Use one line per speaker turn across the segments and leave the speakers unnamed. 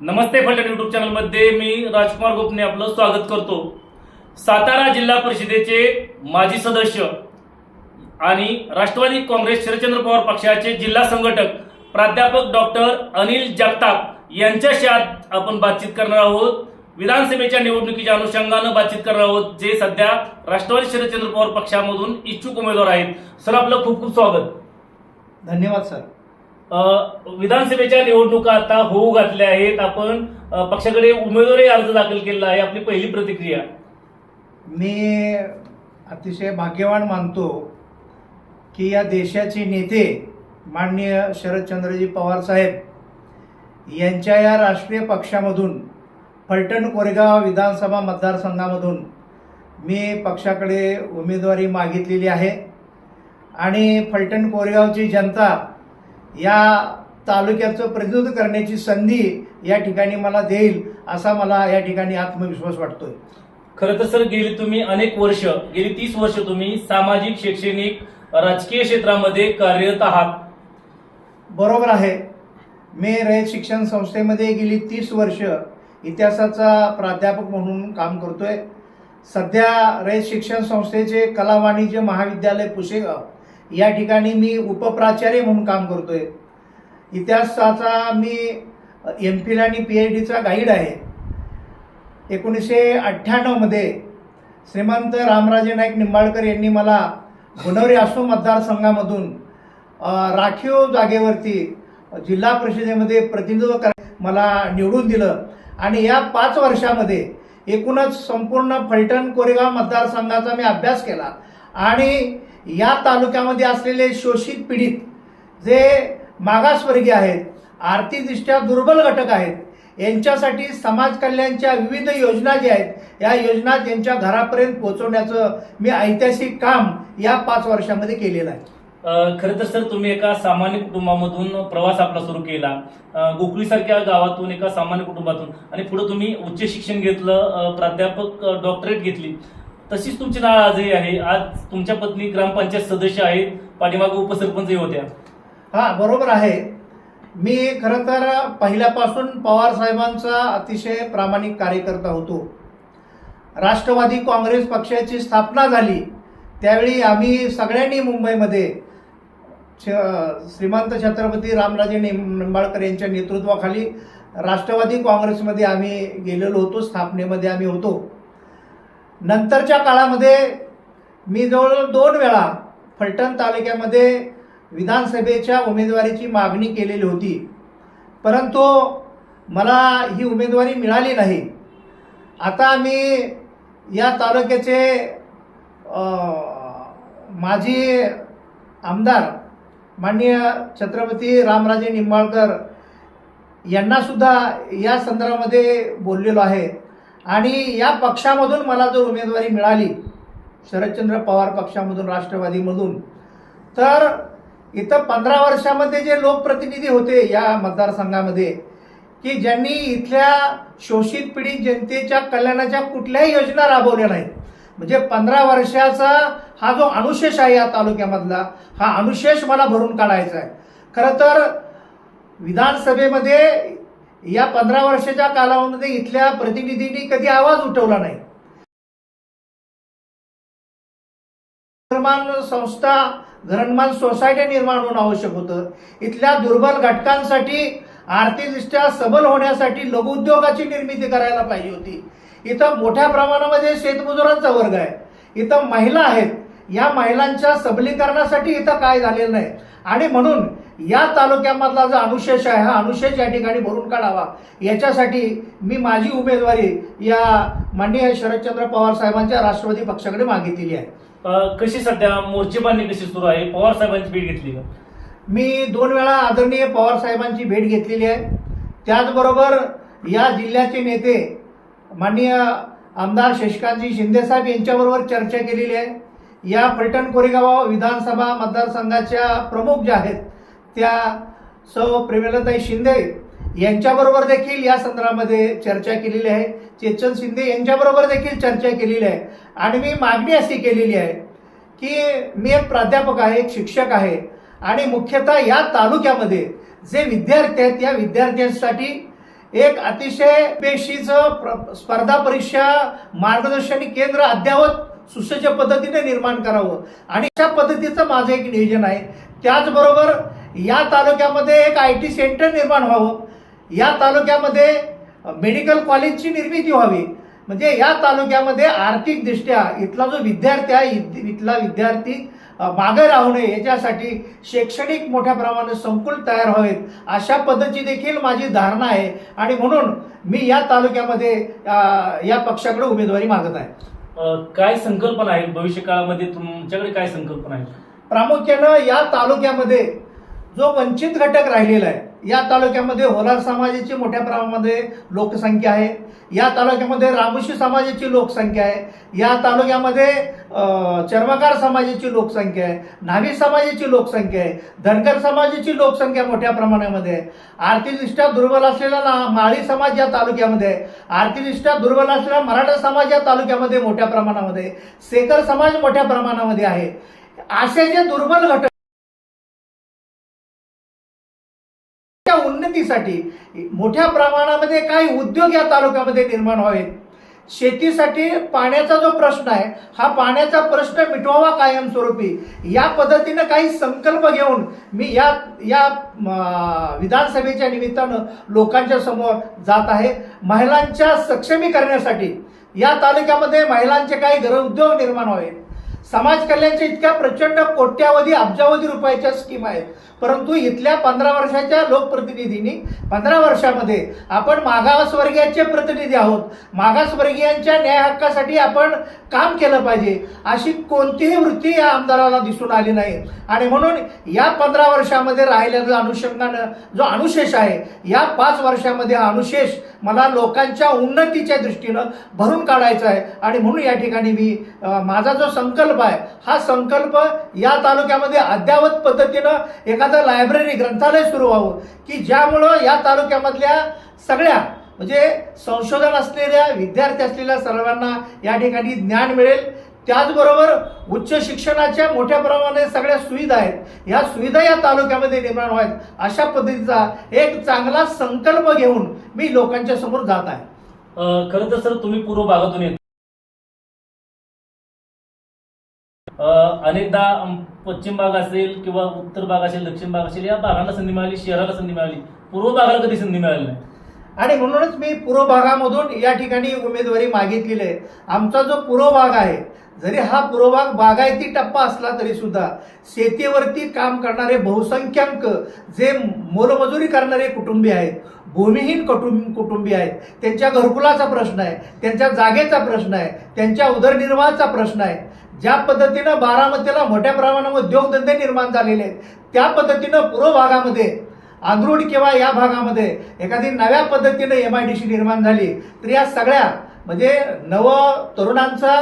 नमस्ते Phaltan YouTube चॅनलमध्ये मी राजकुमार गोपने आपलं स्वागत करतो. सातारा जिल्हा परिषदेचे माजी सदस्य आणि राष्ट्रवादी काँग्रेस शरदचंद्र पवार पक्षाचे जिल्हा संघटक प्राध्यापक डॉक्टर अनिल जगताप यांच्याशी आज आपण बातचीत करणार आहोत. विधानसभेच्या निवडणुकीच्या अनुषंगानं बातचीत करणार आहोत जे सध्या राष्ट्रवादी शरदचंद्र पवार पक्षामधून इच्छुक उमेदवार आहेत. सर आपलं खूप खूप स्वागत.
धन्यवाद सर.
विधानसभेच्या निवडणुका आता होऊ घातल्या आहेत. आपण पक्षाकडे उमेदवारी अर्ज दाखल केला आहे. आपली पहिली प्रतिक्रिया.
मी अतिशय भाग्यवान मानतो की या देशाचे नेते माननीय शरदचंद्रजी पवार साहेब यांच्या या राष्ट्रीय पक्षामधून फलटण कोरेगाव विधानसभा मतदारसंघामधून मी पक्षाकडे उमेदवारी मागितलेली आहे. आणि फलटण कोरेगावची जनता या तालुक्याचं प्रतिनिधित्व करण्याची संधी या ठिकाणी मला देईल असा मला या ठिकाणी आत्मविश्वास वाटतोय.
खरं तर सर गेली तुम्ही अनेक वर्ष गेली तीस वर्ष तुम्ही सामाजिक शैक्षणिक राजकीय क्षेत्रामध्ये कार्यरत आहात.
बरोबर आहे. मी रयत शिक्षण संस्थेमध्ये गेली तीस वर्ष इतिहासाचा प्राध्यापक म्हणून काम करतोय. सध्या रयत शिक्षण संस्थेचे कला वाणिज्य महाविद्यालय पुशेगाव या ठिकाणी मी उपप्राचार्य म्हणून काम करतोय. इतिहासाचा मी एम फिल आणि पी एच डीचा गाईड आहे. एकोणीसशे अठ्ठ्याण्णवमध्ये श्रीमंत रामराजे नाईक निंबाळकर यांनी मला गुणवरी आसू मतदारसंघामधून राखीव जागेवरती जिल्हा परिषदेमध्ये प्रतिनिधित्व कर मला निवडून दिलं. आणि या पाच वर्षामध्ये एकूणच संपूर्ण फलटण कोरेगाव मतदारसंघाचा मी अभ्यास केला. आणि या तालुक्यामध्ये असलेले शोषित पीडित जे मागासवर्गीय आहेत आर्थिकदृष्ट्या दुर्बल घटक आहेत यांच्यासाठी समाज कल्याणच्या विविध योजना ज्या आहेत या योजना त्यांच्या घरापर्यंत पोहोचवण्याचं मी ऐतिहासिक काम या पाच वर्षामध्ये केलेलं आहे.
खरं तर सर तुम्ही एका सामान्य कुटुंबामधून प्रवास आपला सुरू केला. गोकुळीसारख्या गावातून एका सामान्य कुटुंबातून. आणि पुढे तुम्ही उच्च शिक्षण घेतलं प्राध्यापक डॉक्टरेट घेतली. तशीच तुमची नाळ आजही आहे. आज तुमच्या पत्नी ग्रामपंचायत सदस्य आहेत. पाठीमागे उपसरपंचही होत्या.
हा बरोबर आहे. मी खरं तर पहिल्यापासून पवार साहेबांचा अतिशय प्रामाणिक कार्यकर्ता होतो. राष्ट्रवादी काँग्रेस पक्षाची स्थापना झाली. त्यावेळी आम्ही सगळ्यांनी मुंबईमध्ये छ- श्रीमंत छत्रपती रामराजे निंबाळकर यांच्या नेतृत्वाखाली राष्ट्रवादी काँग्रेसमध्ये आम्ही गेलेलो होतो. स्थापनेमध्ये आम्ही होतो. नंतरच्या काळामध्ये मी जवळजवळ दोन वेळा फलटण तालुक्यामध्ये विधानसभेच्या उमेदवारीची मागणी केलेली होती. परंतु मला ही उमेदवारी मिळाली नाही. आता मी या तालुक्याचे माजी आमदार माननीय छत्रपती रामराजे निंबाळकर यांनासुद्धा या संदर्भामध्ये बोललेलो आहे. आणि या पक्षामधून मला जर उमेदवारी मिळाली शरदचंद्र पवार पक्षामधून राष्ट्रवादीमधून तर इथं पंधरा वर्षामध्ये जे लोकप्रतिनिधी होते या मतदारसंघामध्ये की ज्यांनी इथल्या शोषित पीडित जनतेच्या कल्याणाच्या कुठल्याही योजना राबवल्या नाहीत. म्हणजे पंधरा वर्षाचा हा जो अनुशेष आहे या तालुक्यामधला हा अनुशेष मला भरून काढायचा आहे. खरं तर विधानसभेमध्ये या पंधरा वर्षाच्या कालावधीमध्ये इथल्या प्रतिनिधींनी कधी आवाज उठवला नाही. निर्माण संस्था घरणमान सोसायटी निर्माण होणं आवश्यक होतं. इथल्या दुर्बल घटकांसाठी आर्थिकदृष्ट्या सबल होण्यासाठी लघुउद्योगाची निर्मिती करायला पाहिजे होती. इथं मोठ्या प्रमाणामध्ये शेतमजुरांचा वर्ग आहे. इथं महिला आहेत. या महिलांच्या सबलीकरणासाठी इथं काय झालेलं नाही. आणि म्हणून या तालुक्यामधला जो अनुशेष आहे हा अनुशेष या ठिकाणी भरून काढावा. याच्यासाठी मी माझी उमेदवारी या माननीय शरदचंद्र पवार साहेबांच्या राष्ट्रवादी पक्षाकडे मागितलेली आहे.
कशी सध्या मोर्चेबांधणी कशी सुरू आहे? पवार साहेबांची भेट घेतली का?
मी दोन वेळा आदरणीय पवार साहेबांची भेट घेतलेली आहे. त्याचबरोबर या जिल्ह्याचे नेते माननीय आमदार शशिकांतजी शिंदेसाहेब यांच्याबरोबर चर्चा केलेली आहे. या फलटण कोरेगाव विधानसभा मतदारसंघाच्या प्रमुख ज्या आहेत त्या सौ प्रेमलताई शिंदे यांच्याबरोबर देखील या संदर्भामध्ये चर्चा केलेली आहे. चेतन शिंदे यांच्याबरोबर देखील चर्चा केलेली आहे. आणि मी मागणी अशी केलेली आहे की मी एक प्राध्यापक आहे एक शिक्षक आहे. आणि मुख्यतः या तालुक्यामध्ये जे विद्यार्थी आहेत या विद्यार्थ्यांसाठी एक अतिशय पेशीचं प्र- स्पर्धा परीक्षा मार्गदर्शन केंद्र अद्यावत सुसज्ज पद्धतीने निर्माण करावं. आणि अशा पद्धतीचं माझं एक नियोजन आहे. त्याचबरोबर या तालुक्यामध्ये एक आय टी सेंटर निर्माण व्हावं. या तालुक्यामध्ये मेडिकल कॉलेजची निर्मिती व्हावी. म्हणजे या तालुक्यामध्ये आर्थिकदृष्ट्या इथला जो विद्यार्थी आहे इथ- इथला विद्यार्थी मागे राहू नये याच्यासाठी शैक्षणिक मोठ्या प्रमाणात संकुल तयार व्हावेत अशा पद्धतीची देखील माझी धारणा आहे. आणि म्हणून मी या तालुक्यामध्ये या पक्षाकडे उमेदवारी मागत आहे.
काय संकल्पना आहे? भविष्य काळामध्ये तुमच्याकडे काय संकल्पना आहे?
प्रामुख्यानं या तालुक्यामध्ये जो वंचित घटक राहिलेला आहे या तालुक्यामध्ये होलार समाजाची मोठ्या प्रमाणामध्ये लोकसंख्या आहे या तालुक्यामध्ये रामोशी समाजाची लोकसंख्या आहे या तालुक्यामध्ये चर्मकार समाजाची लोकसंख्या आहे न्हावी समाजाची लोकसंख्या आहे धनगर समाजाची लोकसंख्या मोठ्या प्रमाणामध्ये आहे. आर्थिकदृष्ट्या दुर्बल असलेला ना- माळी समाज या तालुक्यामध्ये आहे. आर्थिकदृष्ट्या दुर्बल असलेला मराठा समाज या तालुक्यामध्ये मोठ्या प्रमाणामध्ये सेकर समाज मोठ्या प्रमाणामध्ये आहे. असे जे दुर्बल घटक शेतीसाठी मोठ्या प्रमाणामध्ये काही उद्योग या तालुक्यामध्ये निर्माण व्हावेत. शेतीसाठी पाण्याचा जो प्रश्न आहे हा पाण्याचा प्रश्न मिटवावा कायमस्वरूपी. या पद्धतीनं काही संकल्प घेऊन मी या या विधानसभेच्या निमित्तानं लोकांच्या समोर जात आहे. महिलांच्या सक्षमीकरणासाठी या तालुक्यामध्ये महिलांचे काही गृहउद्योग निर्माण व्हावेत. समाज कल्याणच्या इतक्या प्रचंड कोट्यावधी अब्जावधी रुपयाच्या स्कीम आहेत. परंतु इथल्या पंधरा वर्षाच्या लोकप्रतिनिधींनी पंधरा वर्षामध्ये आपण मागासवर्गीयाचे प्रतिनिधी आहोत. मागासवर्गीयांच्या न्याय हक्कासाठी आपण काम केलं पाहिजे. अशी कोणतीही वृत्ती या आमदाराला दिसून आली नाही. आणि म्हणून या पंधरा वर्षामध्ये राहिलेलं अनुषंगानं जो अनुशेष आहे या पाच वर्षामध्ये हा अनुशेष मला लोकांच्या उन्नतीच्या दृष्टीनं भरून काढायचा आहे. आणि म्हणून या ठिकाणी मी माझा जो संकल्प आहे हा संकल्प या तालुक्यामध्ये अद्यावत पद्धतीनं एका एखादं लायब्ररी ग्रंथालय सुरू व्हावं. की ज्यामुळं या तालुक्यामधल्या सगळ्या म्हणजे संशोधन असलेल्या विद्यार्थी असलेल्या सर्वांना या ठिकाणी ज्ञान मिळेल. त्याचबरोबर उच्च शिक्षणाच्या मोठ्या प्रमाणात सगळ्या सुविधा आहेत. या सुविधा या तालुक्यामध्ये निर्माण व्हायत. अशा पद्धतीचा एक चांगला संकल्प घेऊन मी लोकांच्या समोर जात आहे.
खरं तर सर तुम्ही पूर्व भागातून येत अनेकदा पश्चिम भाग असेल किंवा उत्तर भाग असेल दक्षिण भाग असेल या भागांना संधी मिळाली शहराला संधी मिळाली. पूर्व भागाला कधी संधी मिळाली नाही.
आणि म्हणूनच मी पूर्व भागामधून या ठिकाणी उमेदवारी मागितलेली आहे. आमचा जो पूर्व भाग आहे जरी हा पूर्वभाग बागायती टप्पा असला तरी सुद्धा शेतीवरती काम करणारे बहुसंख्याक जे मोलमजुरी करणारे कुटुंबी आहेत भूमिहीन कुटुंब कुटुंबी आहेत त्यांच्या घरकुलाचा प्रश्न आहे त्यांच्या जागेचा प्रश्न आहे त्यांच्या उदरनिर्वाहाचा प्रश्न आहे ज्या पद्धतीनं बारामतीला मोठ्या प्रमाणावर उद्योगधंदे निर्माण झालेले आहेत त्या पद्धतीनं पूर्व भागामध्ये आंध्रुड किंवा या भागामध्ये एखादी नव्या पद्धतीनं एम आय डी सी निर्माण झाली तर या सगळ्या म्हणजे नव तरुणांचा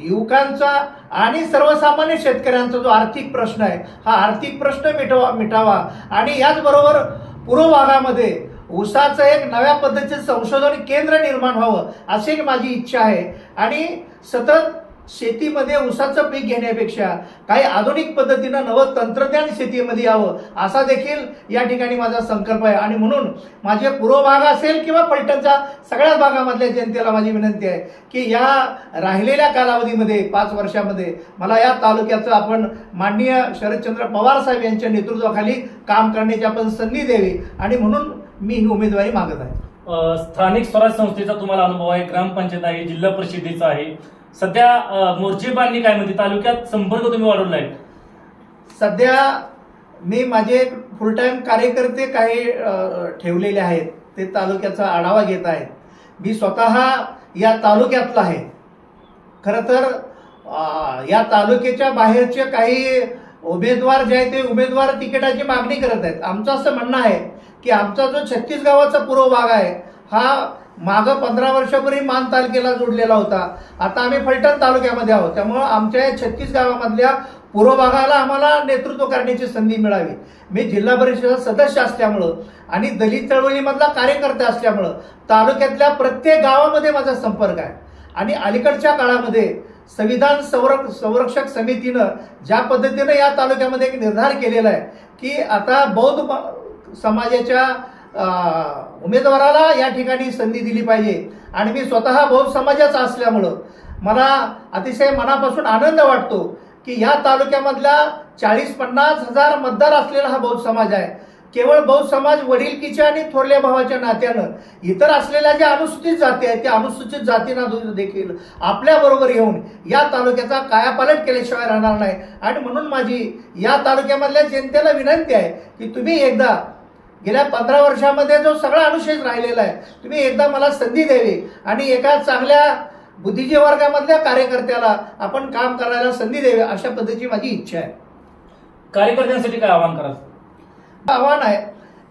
युवकांचा आणि सर्वसामान्य शेतकऱ्यांचा जो आर्थिक प्रश्न आहे हा आर्थिक प्रश्न मिटवा मिटावा. आणि याचबरोबर पूर्व भागामध्ये ऊसाचं एक नव्या पद्धतीचं संशोधन केंद्र निर्माण व्हावं अशी एक माझी इच्छा आहे. आणि सतत शेतीमध्ये ऊसाचं पीक घेण्यापेक्षा काही आधुनिक पद्धतीनं नवं तंत्रज्ञान शेतीमध्ये यावं असा देखील या ठिकाणी माझा संकल्प आहे. आणि म्हणून माझे पूर्व भाग असेल किंवा पलटणच्या सगळ्याच भागामधल्या जनतेला माझी विनंती आहे की या राहिलेल्या कालावधीमध्ये पाच वर्षामध्ये मला या तालुक्याचं आपण माननीय शरदचंद्र पवार साहेब यांच्या नेतृत्वाखाली काम करण्याची आपण संधी द्यावी. आणि म्हणून मी ही उमेदवारी मागत आहे.
स्थानिक स्वराज संस्थेचा तुम्हाला अनुभव आहे. ग्रामपंचायत आहे जिल्हा परिषदेचा आहे. सध्या मोर्चे बांधणी काय म्हणते? तालुक्यात संपर्क तुम्ही वाढवलाय.
सध्या मी माझे फुल टाइम कार्यकर्ते काही ठेवलेले आहेत. ते तालुक्याचा आढावा घेत आहेत. मी स्वतः या तालुक्यातला आहे. खरं तर या तालुक्याच्या बाहेरचे काही उमेदवार जे आहेत ते उमेदवार तिकिटाची मागणी करत आहेत. आमचं असं म्हणणं आहे की आमचा जो छत्तीस गावाचा पूर्व भाग आहे हा मागं पंधरा वर्षापूर्वी मान तालुक्याला जोडलेला होता. आता आम्ही फलटण तालुक्यामध्ये आहोत. त्यामुळं आमच्या या छत्तीस गावामधल्या पूर्व भागाला आम्हाला नेतृत्व करण्याची संधी मिळावी. मी जिल्हा परिषद सदस्य असल्यामुळं आणि दलित चळवळीमधला कार्यकर्ता असल्यामुळं तालुक्यातल्या प्रत्येक गावामध्ये माझा संपर्क आहे. आणि अलीकडच्या काळामध्ये संविधान संरक संरक्षक समितीनं ज्या पद्धतीनं या तालुक्यामध्ये एक निर्धार केलेला आहे की आता बौद्ध समाजाच्या उमेदवाराला या ठिकाणी संधी दिली पाहिजे. आणि मी स्वतः बौद्ध समाजाचा असल्यामुळं मला अतिशय मनापासून आनंद वाटतो की या तालुक्यामधल्या चाळीस पन्नास हजार मतदार असलेला हा बौद्ध समाज आहे. केवळ बौद्ध समाज वडीलकीच्या आणि थोरल्या भावाच्या नात्यानं इतर असलेल्या ज्या अनुसूचित जाती आहेत त्या अनुसूचित जातींना देखील आपल्याबरोबर येऊन या तालुक्याचा कायापालट केल्याशिवाय राहणार नाही. आणि म्हणून माझी या तालुक्यामधल्या जनतेला विनंती आहे की तुम्ही एकदा गेल्या पंधरा वर्षामध्ये जो सगळा अनुशेष राहिलेला आहे तुम्ही एकदा मला संधी द्यावी. आणि एका चांगल्या बुद्धिजीवी वर्गामधल्या कार्यकर्त्याला आपण काम करायला संधी द्यावी अशा पद्धतीची माझी इच्छा आहे.
कार्यकर्त्यांसाठी काय आवाहन करा
आव्हान आहे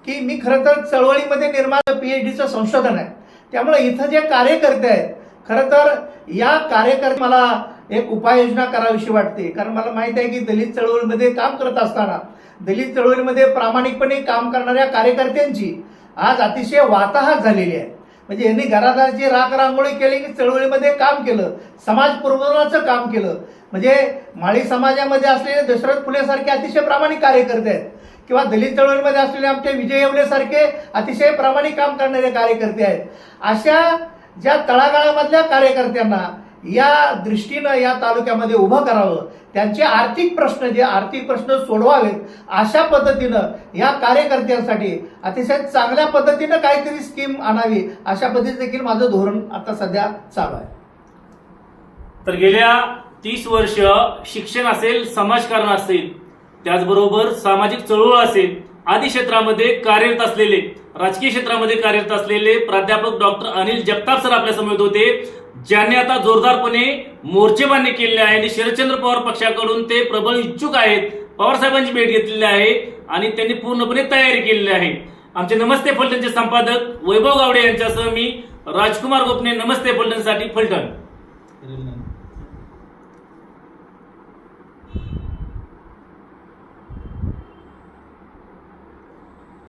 की मी खरं तर चळवळीमध्ये निर्माण पीएचडीचं संशोधन आहे. त्यामुळे इथं जे कार्यकर्ते आहेत खरं तर या कार्यकर्ते मला एक उपाययोजना करावीशी वाटते. कारण मला माहीत आहे की दलित चळवळीमध्ये काम करत असताना दलित चळवळीमध्ये प्रामाणिकपणे काम करणाऱ्या कार्यकर्त्यांची आज अतिशय वाताहत झालेली आहे. म्हणजे यांनी घरादारची राख रांगोळी केली की चळवळीमध्ये काम केलं समाज प्रबोधनाचं काम केलं. म्हणजे माळी समाजामध्ये असलेले दशरथ फुलेसारखे अतिशय प्रामाणिक कार्यकर्ते आहेत. किंवा दलित चळवळीमध्ये असलेले आमचे विजय येवलेसारखे अतिशय प्रामाणिक काम करणारे कार्यकर्ते आहेत. अशा ज्या तळागाळामधल्या कार्यकर्त्यांना या दृष्टीनं या तालुक्यामध्ये उभं करावं. त्यांचे आर्थिक प्रश्न जे आर्थिक प्रश्न सोडवावेत अशा पद्धतीनं या कार्यकर्त्यांसाठी अतिशय चांगल्या पद्धतीनं काहीतरी स्कीम आणावी अशा पद्धतीचं देखील माझं धोरण आता सध्या चालू आहे.
तर गेल्या तीस वर्ष शिक्षण असेल समाजकारण असेल त्याचबरोबर सामाजिक चळवळ असेल आदी क्षेत्रामध्ये कार्यरत असलेले राजकीय क्षेत्रामध्ये कार्यरत असलेले प्राध्यापक डॉक्टर अनिल जगताप सर आपल्यासमोर होते. ज्यांनी आता जोरदारपणे मोर्चेबांधणी केलेली आहे आणि शरदचंद्र पवार पक्षाकडून ते प्रबळ इच्छुक आहेत. पवार साहेबांची भेट घेतलेली आहे आणि त्यांनी पूर्णपणे तयारी केलेली आहे. आमचे नमस्ते फलटणचे संपादक वैभव गावडे यांच्यासह मी राजकुमार गोपने नमस्ते फलटणसाठी फलटण.